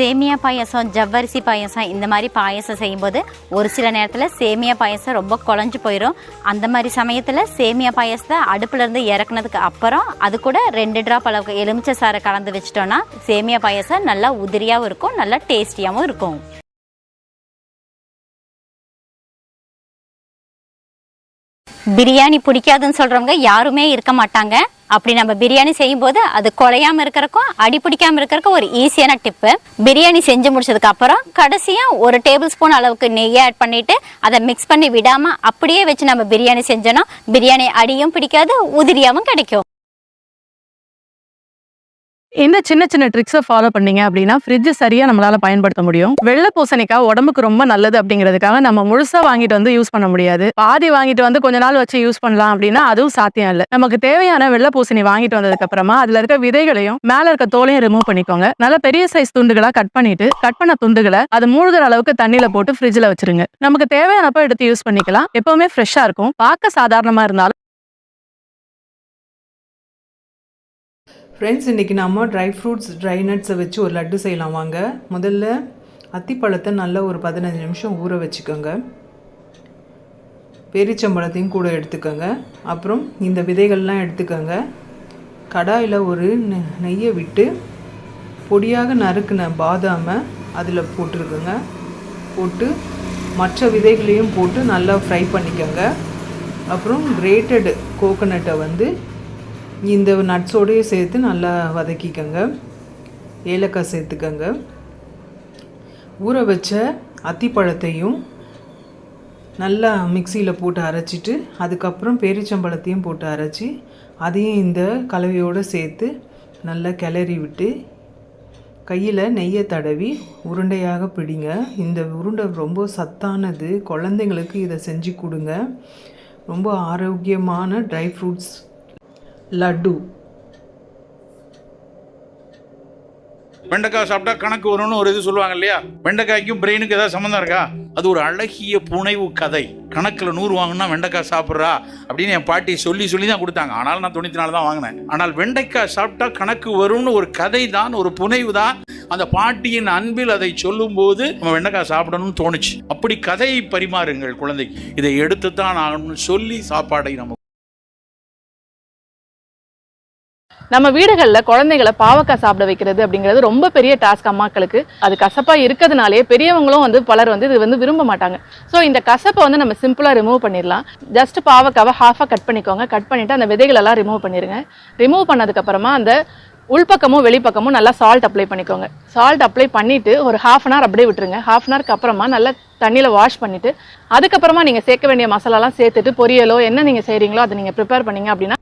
சேமியா பாயசம் ஜவ்வரிசி பாயசம் இந்த மாதிரி பாயசம் செய்யும்போது ஒரு சில நேரத்தில் சேமியா பாயசம் ரொம்ப குழஞ்சு போயிடும் அந்த மாதிரி சமயத்தில் சேமியா பாயசத்தை அடுப்புலேருந்து இறக்குனதுக்கு அப்புறம் அது கூட ரெண்டு ட்ராப் அளவுக்கு எலுமிச்சை சாறை கலந்து வச்சிட்டோன்னா சேமியா பாயசம் நல்லா உதிரியாகவும் இருக்கும் நல்லா டேஸ்டியாகவும் இருக்கும். பிரியாணி பிடிக்காதுன்னு சொல்கிறவங்க யாருமே இருக்க மாட்டாங்க. அப்படி நம்ம பிரியாணி செய்யும் போது அது குலையாம இருக்கிறக்கும் அடி பிடிக்காம இருக்கிறக்கும் ஒரு ஈஸியான டிப்பு பிரியாணி செஞ்சு முடிச்சதுக்கு அப்புறம் கடைசியா ஒரு டேபிள் ஸ்பூன் அளவுக்கு நெய்யை ஆட் பண்ணிட்டு அதை மிக்ஸ் பண்ணி விடாம அப்படியே வச்சு நம்ம பிரியாணி செஞ்சோம்னா பிரியாணி அடியும் பிடிக்காது உதிரியாவும் கிடைக்கும். இந்த சின்ன சின்ன ட்ரிக்ஸை ஃபாலோ பண்ணீங்க அப்படின்னா ஃப்ரிட்ஜ் சரியா நம்மளால பயன்படுத்த முடியும். வெள்ளை பூசணிக்காய் உடம்புக்கு ரொம்ப நல்லது அப்படிங்கிறதுக்காக நம்ம முழுசா வாங்கிட்டு வந்து யூஸ் பண்ண முடியாது. பாதி வாங்கிட்டு வந்து கொஞ்ச நாள் வச்சு யூஸ் பண்ணலாம் அப்படின்னா அதுவும் சாத்தியம் இல்லை. நமக்கு தேவையான வெள்ளை பூசணி வாங்கிட்டு வந்ததுக்கு அப்புறமா அதுல இருக்க விதைகளையும் மேல இருக்க தோலையும் ரிமூவ் பண்ணிக்கோங்க. நல்ல பெரிய சைஸ் துண்டுகளா கட் பண்ணிட்டு கட் பண்ண துண்டுகளை அது மூழ்கிற அளவுக்கு தண்ணியில போட்டு ஃப்ரிட்ஜ்ல வச்சிருங்க. நமக்கு தேவையானப்ப எடுத்து யூஸ் பண்ணிக்கலாம். எப்பவுமே ஃப்ரெஷ்ஷா இருக்கும். பார்க்க சாதாரணமா இருந்தாலும் ஃப்ரெண்ட்ஸ் இன்றைக்கி நம்ம ட்ரை ஃப்ரூட்ஸ் ட்ரை நட்ஸை வச்சு ஒரு லட்டு செய்யலாம். வாங்க முதல்ல அத்திப்பழத்தை நல்லா ஒரு பதினஞ்சு நிமிஷம் ஊற வச்சுக்கோங்க. பேரிச்சம்பழத்தையும் கூட எடுத்துக்கோங்க. அப்புறம் இந்த விதைகள்லாம் எடுத்துக்கோங்க. கடாயில் ஒரு நெ- நெய்யை விட்டு பொடியாக நறுக்கின பாதாமை அதில் போட்டிருக்கோங்க போட்டு மற்ற விதைகளையும் போட்டு நல்லா ஃப்ரை பண்ணிக்கோங்க. அப்புறம் கிரேட்டடு கோகோனட்டை வந்து இந்த நட்ஸோடையே சேர்த்து நல்லா வதக்கிக்கோங்க. ஏலக்காய் சேர்த்துக்கோங்க. ஊற வச்ச அத்திப்பழத்தையும் நல்லா மிக்சியில் போட்டு அரைச்சிட்டு அதுக்கப்புறம் பேரிச்சம்பழத்தையும் போட்டு அரைச்சி அதையும் இந்த கலவையோடு சேர்த்து நல்லா கிளறி விட்டு கையில் நெய்யை தடவி உருண்டையாக பிடிங்க. இந்த உருண்டை ரொம்ப சத்தானது. குழந்தைங்களுக்கு இதை செஞ்சு கொடுங்க. ரொம்ப ஆரோக்கியமான ட்ரை ஃப்ரூட்ஸ் லட்டு. வெண்டைக்காய் சாப்பிட்டா கணக்கு வரும்னு ஒரு இது சொல்லுவாங்க இல்லையா? வெண்டைக்காய்க்கும் பிரெயினுக்கு ஏதாவது சம்மந்தம் இருக்கா? அது ஒரு அழகிய புனைவு கதை. கணக்கில் நூறு வாங்கினா வெண்டைக்காய் சாப்பிட்றா அப்படின்னு என் பாட்டி சொல்லி சொல்லி தான் கொடுத்தாங்க. ஆனால் நான் தொண்ணூற்றி நாலு தான் வாங்கினேன். ஆனால் வெண்டைக்காய் சாப்பிட்டா கணக்கு வரும்னு ஒரு கதை தான் ஒரு புனைவு தான். அந்த பாட்டியின் அன்பில் அதை சொல்லும்போது நம்ம வெண்டைக்காய் சாப்பிடணும்னு தோணுச்சு. அப்படி கதையை பரிமாறுங்கள் குழந்தைக்கு. இதை எடுத்து தான் ஆகணும்னு சொல்லி சாப்பாடை நம்ம நம்ம வீடுகளில் குழந்தைகளை பாவக்காய் சாப்பிட வைக்கிறது அப்படிங்கிறது ரொம்ப பெரிய டாஸ்க் அம்மாக்களுக்கு. அது கசப்பாக இருக்கிறதுனாலே பெரியவங்களும் வந்து பலர் வந்து இது வந்து விரும்ப மாட்டாங்க. ஸோ இந்த கசப்பை வந்து நம்ம சிம்பிளாக ரிமூவ் பண்ணிடலாம். ஜஸ்ட் பாவக்காவை ஹாஃபாக கட் பண்ணிக்கோங்க. கட் பண்ணிவிட்டு அந்த விதைகள் எல்லாம் ரிமூவ் பண்ணிடுங்க ரிமூவ் பண்ணதுக்கப்புறமா அந்த உள்பக்கமும் வெளிப்பக்கமும் நல்லா சால்ட் அப்ளை பண்ணிக்கோங்க. சால்ட் அப்ளை பண்ணிவிட்டு ஒரு ஹாஃப் அன் ஹவர் அப்படியே விட்டுருங்க. ஹாஃப் அன் ஹவருக்கு அப்புறமா நல்லா தண்ணியில் வாஷ் பண்ணிவிட்டு அதுக்கப்புறமா நீங்கள் சேர்க்க வேண்டிய மசாலாலாம் சேர்த்துட்டு பொரியலோ என்ன நீங்கள் செய்கிறீங்களோ அதை நீங்கள் ப்ரிப்பேர் பண்ணீங்க அப்படின்னா